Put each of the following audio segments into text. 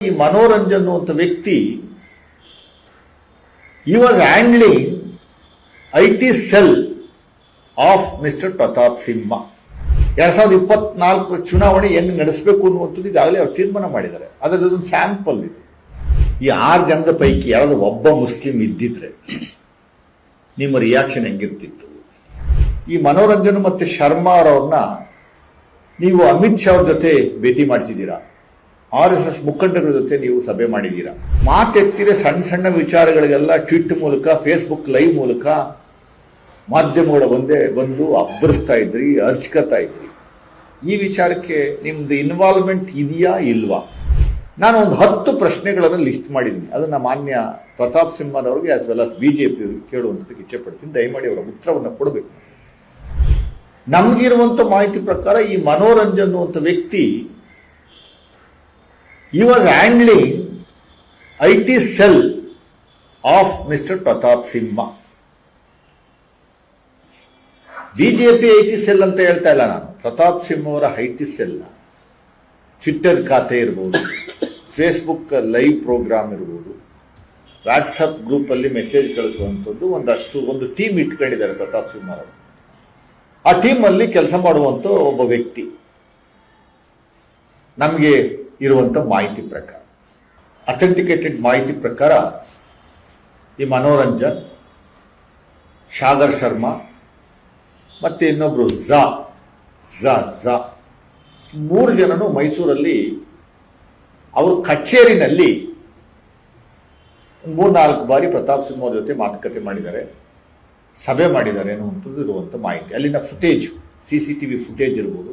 ಈ ಮನೋರಂಜನ್ ಅನ್ನುವಂಥ ವ್ಯಕ್ತಿ ಈ was handling I T cell of mister Pratap Simha ಎರಡ್ ಸಾವಿರದ ಇಪ್ಪತ್ನಾಲ್ಕು ಚುನಾವಣೆ ಹೆಂಗ್ ನಡೆಸಬೇಕು ಅನ್ನುವಂಥದ್ದು ಈಗಾಗಲೇ ಅವ್ರು ತೀರ್ಮಾನ ಮಾಡಿದ್ದಾರೆ. ಅದರದೊಂದು ಸ್ಯಾಂಪಲ್ ಇದೆ. ಈ ಆರು ಜನದ ಪೈಕಿ ಯಾರಾದ್ರೂ ಒಬ್ಬ ಮುಸ್ಲಿಂ ಇದ್ದಿದ್ರೆ ನಿಮ್ಮ ರಿಯಾಕ್ಷನ್ ಹೆಂಗಿರ್ತಿತ್ತು? ಈ ಮನೋರಂಜನ್ ಮತ್ತೆ ಶರ್ಮಾ ನೀವು ಅಮಿತ್ ಶಾ ಅವ್ರ ಜೊತೆ ಭೇಟಿ ಮಾಡಿಸಿದ್ದೀರಾ ಆರ್ ಎಸ್ ಎಸ್ ಮುಖಂಡರ ಜೊತೆ ನೀವು ಸಭೆ ಮಾಡಿದ್ದೀರಾ? ಮಾತೆತ್ತಿರೆ ಸಣ್ಣ ಸಣ್ಣ ವಿಚಾರಗಳಿಗೆಲ್ಲ ಟ್ವಿಟ್ ಮೂಲಕ ಫೇಸ್ಬುಕ್ ಲೈವ್ ಮೂಲಕ ಮಾಧ್ಯಮಗಳ ಒಂದೇ ಬಂದು ಅಬ್ಬರಿಸ್ತಾ ಇದ್ರಿ ಅರ್ಚ್ಕತಾ ಇದ್ರಿ. ಈ ವಿಚಾರಕ್ಕೆ ನಿಮ್ದು ಇನ್ವಾಲ್ವ್ಮೆಂಟ್ ಇದೆಯಾ ಇಲ್ವಾ? ನಾನು ಒಂದು ಹತ್ತು ಪ್ರಶ್ನೆಗಳನ್ನು ಲಿಸ್ಟ್ ಮಾಡಿದ್ದೀನಿ. ಅದನ್ನು ಮಾನ್ಯ Pratap ಸಿಂಹನವ್ರಿಗೆ as well as B J P ಕೇಳುವಂಥದ್ದಕ್ಕೆ ಇಚ್ಛೆ ಪಡ್ತೀನಿ. ದಯಮಾಡಿ ಅವರ ಉತ್ತರವನ್ನು ಕೊಡಬೇಕು. ನಮಗಿರುವಂಥ ಮಾಹಿತಿ ಪ್ರಕಾರ ಈ ಮನೋರಂಜನ್ ಅನ್ನುವಂಥ ವ್ಯಕ್ತಿ ಈ was handling I T cell of mister Pratap Simha B J P I T cell ಅಂತ ಹೇಳ್ತಾ ಇಲ್ಲ ನಾನು. ಪ್ರತಾಪ್ ಸಿಂಹ ಅವರ ಐ ಟಿ ಸೆಲ್ ಟ್ವಿಟ್ಟರ್ ಖಾತೆ ಇರ್ಬೋದು ಫೇಸ್ಬುಕ್ ಲೈವ್ ಪ್ರೋಗ್ರಾಮ್ ಇರ್ಬೋದು ವಾಟ್ಸಪ್ ಗ್ರೂಪಲ್ಲಿ ಮೆಸೇಜ್ ಕಳಿಸುವಂಥದ್ದು ಒಂದಷ್ಟು, ಒಂದು ಟೀಮ್ ಇಟ್ಕೊಂಡಿದ್ದಾರೆ ಪ್ರತಾಪ್ ಸಿಂಹ ಅವರು. ಆ ಟೀಮಲ್ಲಿ ಕೆಲಸ ಮಾಡುವಂಥ ಒಬ್ಬ ವ್ಯಕ್ತಿ. ನಮಗೆ ಇರುವಂಥ ಮಾಹಿತಿ ಪ್ರಕಾರ. ಅಥೆಂಟಿಕೇಟೆಡ್ ಮಾಹಿತಿ ಪ್ರಕಾರ ಈ ಮನೋರಂಜನ್ ಶಾಗರ್ ಶರ್ಮಾ ಮತ್ತೆ ಇನ್ನೊಬ್ಬರು ಝಾ ಝಾ ಝಾ. ಮೂರು ಜನನು ಮೈಸೂರಲ್ಲಿ ಅವರು ಕಚೇರಿನಲ್ಲಿ ಮೂರ್ನಾಲ್ಕು ಬಾರಿ ಪ್ರತಾಪ್ ಸಿಂಹ ಅವ್ರ ಜೊತೆ ಮಾತುಕತೆ ಮಾಡಿದ್ದಾರೆ, ಸಭೆ ಮಾಡಿದ್ದಾರೆ ಅನ್ನುವಂಥದ್ದು ಇರುವಂಥ ಮಾಹಿತಿ. ಅಲ್ಲಿನ footage C C T V footage ಇರ್ಬೋದು.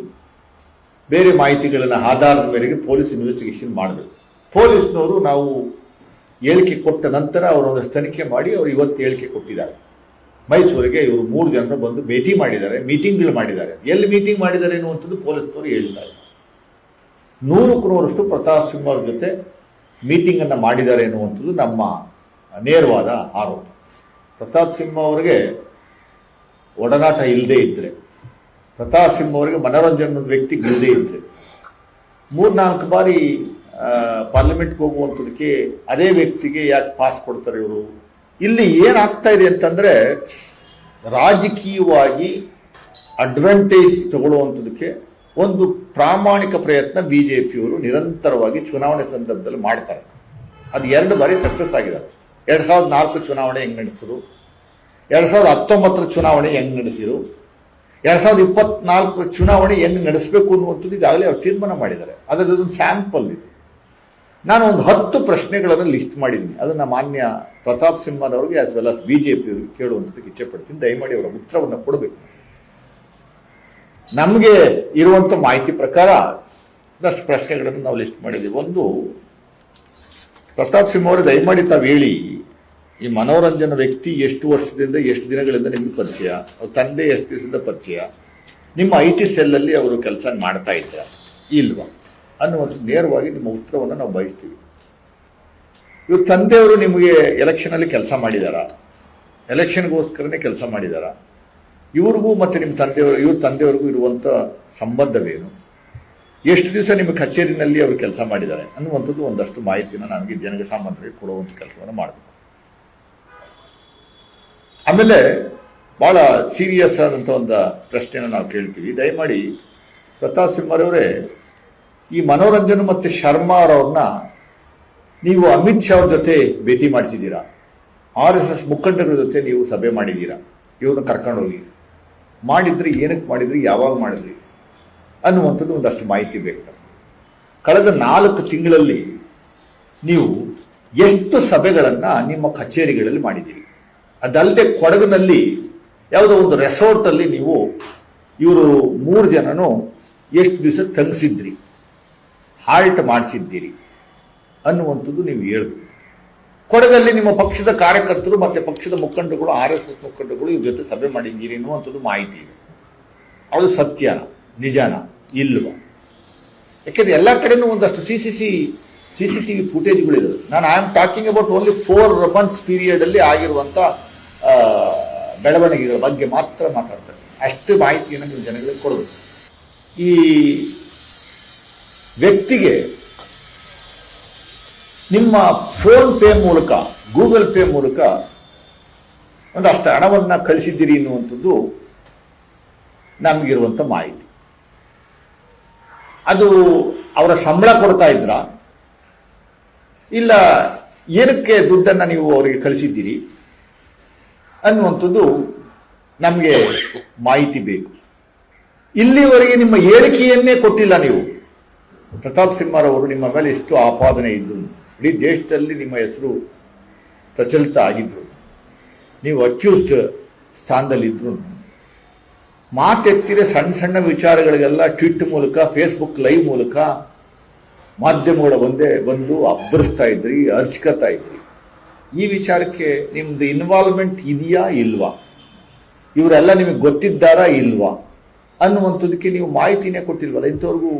ಬೇರೆ ಮಾಹಿತಿಗಳನ್ನು ಆಧಾರದ ಮೇರೆಗೆ ಪೊಲೀಸ್ ಇನ್ವೆಸ್ಟಿಗೇಷನ್ ಮಾಡಬೇಕು ಪೊಲೀಸ್ನವರು ನಾವು ಹೇಳಿಕೆ ಕೊಟ್ಟ ನಂತರ ಅವರನ್ನು ತನಿಖೆ ಮಾಡಿ ಅವರು ಇವತ್ತು ಹೇಳಿಕೆ ಕೊಟ್ಟಿದ್ದಾರೆ. ಮೈಸೂರಿಗೆ ಇವರು ಮೂರು ಜನರು ಬಂದು ಭೇಟಿ ಮಾಡಿದ್ದಾರೆ ಮೀಟಿಂಗ್ಗಳು ಮಾಡಿದ್ದಾರೆ. ಎಲ್ಲಿ ಮೀಟಿಂಗ್ ಮಾಡಿದ್ದಾರೆ ಅನ್ನುವಂಥದ್ದು ಪೊಲೀಸ್ನವರು ಹೇಳ್ತಾರೆ ನೂರಕ್ಕೂ ನೂರಷ್ಟು ಪ್ರತಾಪ್ ಸಿಂಹ ಅವ್ರ ಜೊತೆ ಮೀಟಿಂಗನ್ನು ಮಾಡಿದ್ದಾರೆ ಎನ್ನುವಂಥದ್ದು ನಮ್ಮ ನೇರವಾದ ಆರೋಪ. ಪ್ರತಾಪ್ ಸಿಂಹ ಅವರಿಗೆ ಒಡನಾಟ ಇಲ್ಲದೇ ಇದ್ದರೆ ಪ್ರತಾಪ್ ಸಿಂಹ ಅವರಿಗೆ ಮನೋರಂಜನೆ ವ್ಯಕ್ತಿ ಇಲ್ಲದೆ ಇದ್ದರೆ ಮೂರ್ನಾಲ್ಕು ಬಾರಿ ಪಾರ್ಲಿಮೆಂಟ್ಗೆ ಹೋಗುವಂಥದಕ್ಕೆ ಅದೇ ವ್ಯಕ್ತಿಗೆ ಯಾಕೆ ಪಾಸ್ ಕೊಡ್ತಾರೆ ಇವರು? ಇಲ್ಲಿ ಏನಾಗ್ತಾ ಇದೆ ಅಂತಂದ್ರೆ, ರಾಜಕೀಯವಾಗಿ ಅಡ್ವಾಂಟೇಜ್ ತಗೊಳ್ಳುವಂಥದಕ್ಕೆ ಒಂದು ಪ್ರಾಮಾಣಿಕ ಪ್ರಯತ್ನ ಬಿ ಜೆ ಪಿಯವರು ನಿರಂತರವಾಗಿ ಚುನಾವಣೆ ಸಂದರ್ಭದಲ್ಲಿ ಮಾಡ್ತಾರೆ. ಅದು ಎರಡು ಬಾರಿ ಸಕ್ಸಸ್ ಆಗಿದೆ. ಎರಡು ಸಾವಿರದ ನಾಲ್ಕು ಚುನಾವಣೆ ಹೆಂಗೆ ನಡೆಸಿದ್ರು? ಎರಡು ಸಾವಿರದ ಹತ್ತೊಂಬತ್ತರ ಚುನಾವಣೆ ಹೆಂಗೆ ನಡೆಸಿದ್ರು? ಎರಡು ಸಾವಿರದ ಇಪ್ಪತ್ನಾಲ್ಕು ಚುನಾವಣೆ ಹೆಂಗೆ ನಡೆಸಬೇಕು ಅನ್ನುವಂಥದ್ದು ಈಗಾಗಲೇ ಅವ್ರು ತೀರ್ಮಾನ ಮಾಡಿದ್ದಾರೆ. ಅದರದೊಂದು ಸ್ಯಾಂಪಲ್ ಇದು. ನಾನು ಒಂದು ಹತ್ತು ಪ್ರಶ್ನೆಗಳನ್ನು ಲಿಸ್ಟ್ ಮಾಡಿದ್ದೀನಿ. ಅದನ್ನು ಮಾನ್ಯ Pratap ಸಿಂಹನವ್ರಿಗೆ as well as B J P ಕೇಳುವಂಥದ್ದಕ್ಕೆ ಇಚ್ಛೆ ಪಡ್ತೀನಿ. ದಯಮಾಡಿ ಅವರ ಉತ್ತರವನ್ನು ಕೊಡಬೇಕು. ನಮಗೆ ಇರುವಂಥ ಮಾಹಿತಿ ಪ್ರಕಾರ ಒಂದಷ್ಟು ಪ್ರಶ್ನೆಗಳನ್ನು ನಾವು ಲಿಸ್ಟ್ ಮಾಡಿದ್ದೀವಿ. ಒಂದು, ಪ್ರತಾಪ್ ಸಿಂಹ ಅವರು, ದಯಮಾಡಿ ತಾವು ಹೇಳಿ. ಈ ಮನೋರಂಜನ ವ್ಯಕ್ತಿ ಎಷ್ಟು ವರ್ಷದಿಂದ ಎಷ್ಟು ದಿನಗಳಿಂದ ನಿಮಗೆ ಪರಿಚಯ? ಅವ್ರ ತಂದೆ ಎಷ್ಟು ದಿವಸದಿಂದ ಪರಿಚಯ? ನಿಮ್ಮ ಐ ಟಿ ಸೆಲ್ಲಲ್ಲಿ ಅವರು ಕೆಲಸ ಮಾಡ್ತಾ ಇದ್ದಾರೆ ಇಲ್ವಾ? ಅನ್ನುವಂಥ ನೇರವಾಗಿ ನಿಮ್ಮ ಉತ್ತರವನ್ನು ನಾವು ಬಯಸ್ತೀವಿ. ಇವ್ರ ತಂದೆಯವರು ನಿಮಗೆ ಎಲೆಕ್ಷನಲ್ಲಿ ಕೆಲಸ ಮಾಡಿದಾರಾ? ಎಲೆಕ್ಷನ್ಗೋಸ್ಕರನೇ ಕೆಲಸ ಮಾಡಿದಾರ? ಇವ್ರಿಗೂ ಮತ್ತು ನಿಮ್ಮ ತಂದೆಯವರು, ಇವ್ರ ತಂದೆಯವರಿಗೂ ಇರುವಂಥ ಸಂಬಂಧವೇನು? ಎಷ್ಟು ದಿವಸ ನಿಮ್ಮ ಕಚೇರಿನಲ್ಲಿ ಅವರು ಕೆಲಸ ಮಾಡಿದ್ದಾರೆ ಅನ್ನುವಂಥದ್ದು ಒಂದಷ್ಟು ಮಾಹಿತಿನ ನಮಗೆ ಜನಸಾಮಾನ್ಯರಿಗೆ ಕೊಡುವಂಥ ಕೆಲಸವನ್ನು ಮಾಡಬೇಕು. ಆಮೇಲೆ ಬಹಳ ಸೀರಿಯಸ್ ಆದಂಥ ಒಂದು ಪ್ರಶ್ನೆಯನ್ನು ನಾವು ಕೇಳ್ತೀವಿ. ದಯಮಾಡಿ ಪ್ರತಾಪ್ ಸಿಂಹರವರೇ ಈ ಮನೋರಂಜನ್ ಮತ್ತು ಶರ್ಮಾ ಅವ್ರನ್ನ ನೀವು ಅಮಿತ್ ಶಾ ಅವ್ರ ಜೊತೆ ಭೇಟಿ ಮಾಡಿಸಿದ್ದೀರಾ? ಆರ್ ಎಸ್ ಎಸ್ ಮುಖಂಡರ ಜೊತೆ ನೀವು ಸಭೆ ಮಾಡಿದ್ದೀರಾ? ಇವ್ರನ್ನ ಕರ್ಕೊಂಡೋಗಿ ಮಾಡಿದ್ರಿ ಏನಕ್ಕೆ ಮಾಡಿದ್ರಿ, ಯಾವಾಗ ಮಾಡಿದ್ರಿ ಅನ್ನುವಂಥದ್ದು ಒಂದಷ್ಟು ಮಾಹಿತಿ ಬೇಕು ಕಳೆದ ನಾಲ್ಕು ತಿಂಗಳಲ್ಲಿ ನೀವು ಎಷ್ಟು ಸಭೆಗಳನ್ನು ನಿಮ್ಮ ಕಚೇರಿಗಳಲ್ಲಿ ಮಾಡಿದ್ದೀರಿ? ಅದಲ್ಲದೆ ಕೊಡಗಿನಲ್ಲಿ ಯಾವುದೋ ಒಂದು ರೆಸಾರ್ಟಲ್ಲಿ ನೀವು ಇವರು ಮೂರು ಜನನು ಎಷ್ಟು ದಿವಸ ತಂಗಿಸಿದ್ರಿ ಹಾಲ್ಟ್ ಮಾಡಿಸಿದ್ದೀರಿ ಅನ್ನುವಂಥದ್ದು ನೀವು ಹೇಳ್ಬೋದು. ಕೊಡಗಲ್ಲಿ ನಿಮ್ಮ ಪಕ್ಷದ ಕಾರ್ಯಕರ್ತರು ಮತ್ತು ಪಕ್ಷದ ಮುಖಂಡಗಳು ಆರ್ ಎಸ್ ಎಸ್ ಮುಖಂಡಗಳು ಇವ್ರ ಜೊತೆ ಸಭೆ ಮಾಡಿದ್ದೀರಿ ಅನ್ನುವಂಥದ್ದು ಮಾಹಿತಿ ಇದೆ. ಅದು ಸತ್ಯನ ನಿಜಾನ, ಇಲ್ವ? ಯಾಕೆಂದ್ರೆ ಎಲ್ಲ ಕಡೆನೂ ಒಂದಷ್ಟು C C C C C T V ಫುಟೇಜ್ಗಳಿದ್ದಾವೆ ನಾನು I am talking about only four months ಪೀರಿಯಡಲ್ಲಿ ಆಗಿರುವಂಥ ಬೆಳವಣಿಗೆಗಳ ಬಗ್ಗೆ ಮಾತ್ರ ಮಾತಾಡ್ತಾರೆ. ಅಷ್ಟು ಮಾಹಿತಿಯನ್ನು ನೀವು ಜನಗಳಿಗೆ ಕೊಡಬೇಕು ಈ ವ್ಯಕ್ತಿಗೆ ನಿಮ್ಮ ಫೋನ್ ಪೇ ಮೂಲಕ, ಗೂಗಲ್ ಪೇ ಮೂಲಕ ಒಂದಷ್ಟು ಹಣವನ್ನು ಕಳಿಸಿದ್ದೀರಿ ಎನ್ನುವಂಥದ್ದು ನಮಗಿರುವಂಥ ಮಾಹಿತಿ. ಅದು ಅವರ ಸಂಬಳ ಕೊಡ್ತಾ ಇದ್ರ? ಇಲ್ಲ ಏನಕ್ಕೆ ದುಡ್ಡನ್ನು ನೀವು ಅವರಿಗೆ ಕಳಿಸಿದ್ದೀರಿ? ಅನ್ನುವಂಥದ್ದು ನಮಗೆ ಮಾಹಿತಿ ಬೇಕು. ಇಲ್ಲಿವರೆಗೆ ನಿಮ್ಮ ಹೇಳಿಕೆಯನ್ನೇ ಕೊಟ್ಟಿಲ್ಲ ನೀವು. ಪ್ರತಾಪ್ ಸಿಂಹರವರು ನಿಮ್ಮ ಮೇಲೆ ಎಷ್ಟು ಆಪಾದನೆ ಇದ್ದು ಇಡೀ ದೇಶದಲ್ಲಿ ನಿಮ್ಮ ಹೆಸರು ಪ್ರಚಲಿತ ಆಗಿದ್ರು ನೀವು ಅಕ್ಯೂಸ್ಡ್ ಸ್ಥಾನದಲ್ಲಿದ್ದರು. ಮಾತೆತ್ತಿರ ಸಣ್ಣ ಸಣ್ಣ ವಿಚಾರಗಳಿಗೆಲ್ಲ ಟ್ವಿಟ್ ಮೂಲಕ ಫೇಸ್ಬುಕ್ ಲೈವ್ ಮೂಲಕ ಮಾಧ್ಯಮಗಳ ಒಂದೇ ಬಂದು ಅಬ್ಬರಿಸ್ತಾ ಇದ್ರಿ, ಅರ್ಚ್ಕತಾ ಇದ್ರಿ. ಈ ವಿಚಾರಕ್ಕೆ ನಿಮ್ದು ಇನ್ವಾಲ್ವ್ಮೆಂಟ್ ಇದೆಯಾ ಇಲ್ವಾ? ಇವರೆಲ್ಲ ನಿಮಗೆ ಗೊತ್ತಿದ್ದಾರಾ ಇಲ್ವಾ? ಅನ್ನುವಂಥದ್ದಕ್ಕೆ ನೀವು ಮಾಹಿತಿನೇ ಕೊಟ್ಟಿಲ್ವಲ್ಲ? ಇಂಥವ್ರಿಗೂ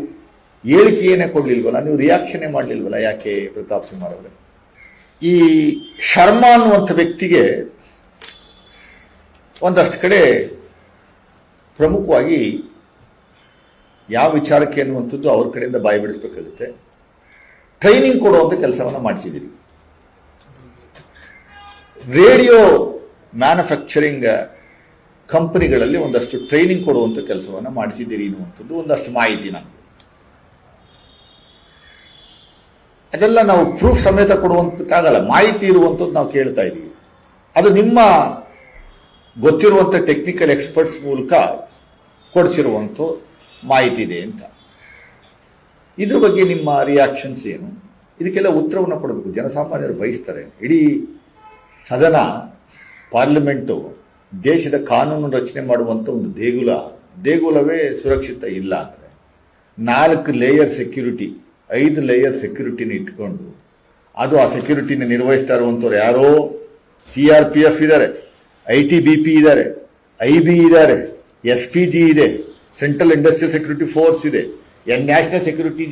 ಹೇಳಿಕೆಯೇ ಕೊಡಲಿಲ್ವಲ್ಲ? ನೀವು ರಿಯಾಕ್ಷನ್ನೇ ಮಾಡಲಿಲ್ವಲ್ಲ ಯಾಕೆ ಪ್ರತಾಪ್ ಸಿಂಹರವರೇ ಈ ಶರ್ಮಾ ಅನ್ನುವಂಥ ವ್ಯಕ್ತಿಗೆ ಒಂದಷ್ಟು ಕಡೆ ಪ್ರಮುಖವಾಗಿ ಯಾವ ವಿಚಾರಕ್ಕೆ ಅನ್ನುವಂಥದ್ದು ಅವ್ರ ಕಡೆಯಿಂದ ಬಾಯಿ ಬಿಡಿಸ್ಬೇಕಾಗುತ್ತೆ. ಟ್ರೈನಿಂಗ್ ಕೊಡುವಂಥ ಕೆಲಸವನ್ನು ಮಾಡಿಸಿದ್ದೀರಿ. ರೇಡಿಯೋ ಮ್ಯಾನುಫ್ಯಾಕ್ಚರಿಂಗ್ ಕಂಪನಿಗಳಲ್ಲಿ ಒಂದಷ್ಟು ಟ್ರೈನಿಂಗ್ ಕೊಡುವಂಥ ಕೆಲಸವನ್ನು ಮಾಡಿಸಿದ್ದೀರಿ ಅನ್ನುವಂಥದ್ದು ಒಂದಷ್ಟು ಮಾಹಿತಿ ನನಗೆ ಅದೆಲ್ಲ ನಾವು ಪ್ರೂಫ್ ಸಮೇತ ಕೊಡುವಂಥಕ್ಕಾಗಲ್ಲ ಮಾಹಿತಿ ಇರುವಂಥದ್ದು ನಾವು ಕೇಳ್ತಾ ಇದ್ದೀವಿ. ಅದು ನಿಮ್ಮ ಗೊತ್ತಿರುವಂಥ ಟೆಕ್ನಿಕಲ್ ಎಕ್ಸ್ಪರ್ಟ್ಸ್ ಮೂಲಕ ಕೊಡಿಸಿರುವಂಥ ಮಾಹಿತಿ ಇದೆ ಅಂತ. ಇದ್ರ ಬಗ್ಗೆ ನಿಮ್ಮ ರಿಯಾಕ್ಷನ್ಸ್ ಏನು? ಇದಕ್ಕೆಲ್ಲ ಉತ್ತರವನ್ನು ಕೊಡಬೇಕು. ಜನಸಾಮಾನ್ಯರು ಬಯಸ್ತಾರೆ. ಇಡೀ ಸದನ, ಪಾರ್ಲಿಮೆಂಟು, ದೇಶದ ಕಾನೂನು ರಚನೆ ಮಾಡುವಂಥ ಒಂದು ದೇಗುಲ. ದೇಗುಲವೇ ಸುರಕ್ಷಿತ ಇಲ್ಲ ಅಂದರೆ ನಾಲ್ಕು ಲೇಯರ್ ಸೆಕ್ಯೂರಿಟಿ ಐದು ಲೇಯರ್ ಸೆಕ್ಯೂರಿಟಿನ ಇಟ್ಕೊಂಡು ಅದು ಆ ಸೆಕ್ಯೂರಿಟಿನ ನಿರ್ವಹಿಸ್ತಾ ಇರುವಂಥವ್ರು ಯಾರೋ? ಸಿ ಆರ್ ಪಿ ಎಫ್ ಇದ್ದಾರೆ ಐ ಟಿ ಬಿ ಪಿ ಇದ್ದಾರೆ ಐ ಬಿ ಇದ್ದಾರೆ ಎಸ್ ಪಿ ಜಿ ಇದೆ ಸೆಂಟ್ರಲ್ ಇಂಡಸ್ಟ್ರಿಯಲ್ ಸೆಕ್ಯೂರಿಟಿ ಫೋರ್ಸ್ ಇದೆ ಎನ್ ನ್ಯಾಷನಲ್ ಸೆಕ್ಯೂರಿಟಿ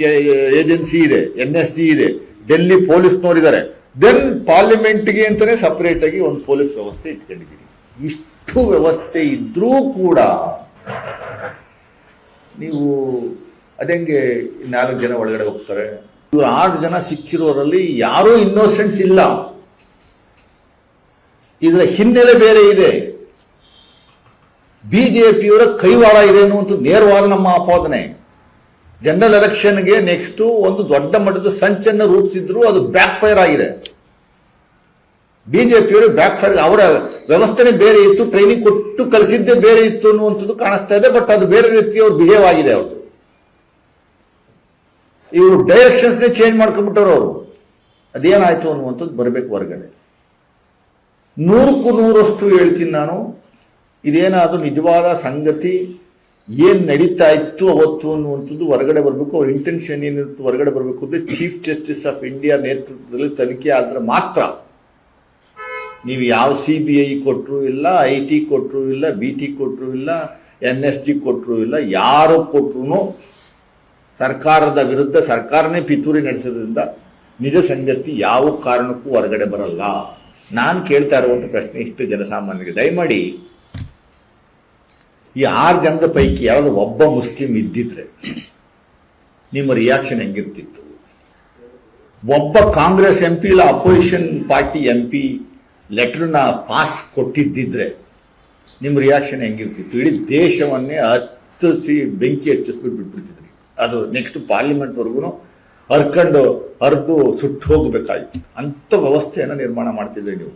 ಏಜೆನ್ಸಿ ಇದೆ ಎನ್ ಎಸ್ ಜಿ ಇದೆ ಡೆಲ್ಲಿ ಪೊಲೀಸ್ನವ್ರು ಇದ್ದಾರೆ ದೆನ್ ಪಾರ್ಲಿಮೆಂಟ್ಗೆ ಅಂತಾನೆ ಸಪರೇಟ್ ಆಗಿ ಒಂದು ಪೊಲೀಸ್ ವ್ಯವಸ್ಥೆ ಇಟ್ಕೊಂಡಿದ್ದೀರಿ ಇಷ್ಟು ವ್ಯವಸ್ಥೆ ಇದ್ರೂ ಕೂಡ ನೀವು ಅದೆಂಗೆ ನಾಲ್ಕು ಜನ ಒಳಗಡೆ ಹೋಗ್ತಾರೆ? ಇವರು ಆರು ಜನ ಸಿಕ್ಕಿರೋರಲ್ಲಿ ಯಾರೂ ಇನ್ನೋಸೆನ್ಸ್ ಇಲ್ಲ. ಇದರ ಹಿನ್ನೆಲೆ ಬೇರೆ ಇದೆ. ಬಿಜೆಪಿಯವರ ಕೈವಾಡ ಇದೆ ಅನ್ನುವಂಥ ನೇರವಾದ ನಮ್ಮ ಆಪಾದನೆ. ಜನರಲ್ ಎಲೆಕ್ಷನ್ಗೆ ನೆಕ್ಸ್ಟ್ ಒಂದು ದೊಡ್ಡ ಮಟ್ಟದ ಸಂಚನ್ನು ರೂಪಿಸಿದ್ರು, ಅದು ಬ್ಯಾಕ್ ಫೈರ್ ಆಗಿದೆ. ಬಿಜೆಪಿಯವರು ಬ್ಯಾಕ್ ಫೈರ್ ಅವರ ವ್ಯವಸ್ಥೆನೇ ಬೇರೆ ಇತ್ತು ಟ್ರೈನಿಂಗ್ ಕೊಟ್ಟು ಕಲಿಸಿದ್ದೇ ಬೇರೆ ಇತ್ತು ಅನ್ನುವಂಥದ್ದು ಕಾಣಿಸ್ತಾ ಇದೆ ಬಟ್ ಅದು ಬೇರೆ ರೀತಿ ಅವ್ರು ಬಿಹೇವ್ ಆಗಿದೆ ಅವ್ರದ್ದು ಇವರು ಡೈರೆಕ್ಷನ್ಸ್ನೇ ಚೇಂಜ್ ಮಾಡ್ಕೊಂಡ್ಬಿಟ್ಟವ್ರು ಅವರು. ಅದೇನಾಯ್ತು ಅನ್ನುವಂಥದ್ದು ಬರಬೇಕು ಹೊರಗಡೆ. ನೂರಕ್ಕೂ ನೂರಷ್ಟು ಹೇಳ್ತೀನಿ ನಾನು. ಇದೇನಾದರೂ ನಿಜವಾದ ಸಂಗತಿ ಏನ್ ನಡೀತಾ ಇತ್ತು ಅವತ್ತು ಅನ್ನುವಂಥದ್ದು ಹೊರಗಡೆ ಬರಬೇಕು, ಅವ್ರ ಇಂಟೆನ್ಷನ್ ಏನಿತ್ತು ಹೊರಗಡೆ ಬರಬೇಕು ಅಂದ್ರೆ ಚೀಫ್ ಜಸ್ಟಿಸ್ ಆಫ್ ಇಂಡಿಯಾ ನೇತೃತ್ವದಲ್ಲಿ ತನಿಖೆ ಆದ್ರೆ ಮಾತ್ರ. ನೀವು ಯಾವ ಸಿ ಬಿ ಐ ಕೊಟ್ಟರು ಇಲ್ಲ ಐ ಟಿ ಕೊಟ್ಟರು ಇಲ್ಲ ಬಿ ಟಿ ಕೊಟ್ಟರು ಇಲ್ಲ ಎನ್ ಎಸ್ ಜಿ ಕೊಟ್ಟರು ಇಲ್ಲ, ಯಾರು ಕೊಟ್ಟರು ಸರ್ಕಾರದ ವಿರುದ್ಧ ಸರ್ಕಾರನೇ ಪಿತೂರಿ ನಡೆಸೋದ್ರಿಂದ ನಿಜ ಸಂಗತಿ ಯಾವ ಕಾರಣಕ್ಕೂ ಹೊರಗಡೆ ಬರಲ್ಲ. ನಾನು ಕೇಳ್ತಾ ಇರುವಂಥ ಪ್ರಶ್ನೆ ಇಷ್ಟು ಜನಸಾಮಾನ್ಯರಿಗೆ. ದಯಮಾಡಿ ಈ ಆರು ಜನದ ಪೈಕಿ ಯಾರಾದ್ರು ಒಬ್ಬ ಮುಸ್ಲಿಂ ಇದ್ದಿದ್ರೆ ನಿಮ್ಮ ರಿಯಾಕ್ಷನ್ ಹೆಂಗಿರ್ತಿತ್ತು? ಒಬ್ಬ ಕಾಂಗ್ರೆಸ್ ಎಂ ಪಿ ಇಲ್ಲ ಅಪೋಸಿಷನ್ ಪಾರ್ಟಿ ಎಂ ಪಿ ಲೆಟ್ರನ್ನ ಪಾಸ್ ಕೊಟ್ಟಿದ್ದಿದ್ರೆ ನಿಮ್ಮ ರಿಯಾಕ್ಷನ್ ಹೆಂಗಿರ್ತಿತ್ತು? ಇಡೀ ದೇಶವನ್ನೇ ಹತ್ತಿಸಿ ಬೆಂಕಿ ಹಚ್ಚಿಸ್ಬಿಟ್ಟು ಬಿಟ್ಬಿಡ್ತಿದ್ರಿ. ಅದು ನೆಕ್ಸ್ಟ್ ಪಾರ್ಲಿಮೆಂಟ್ವರೆಗೂ ಹರ್ಕೊಂಡು ಹರಿದು ಸುಟ್ಟು ಹೋಗಬೇಕಾಗಿತ್ತು ಅಂಥ ವ್ಯವಸ್ಥೆಯನ್ನು ನಿರ್ಮಾಣ ಮಾಡ್ತಿದ್ರಿ ನೀವು.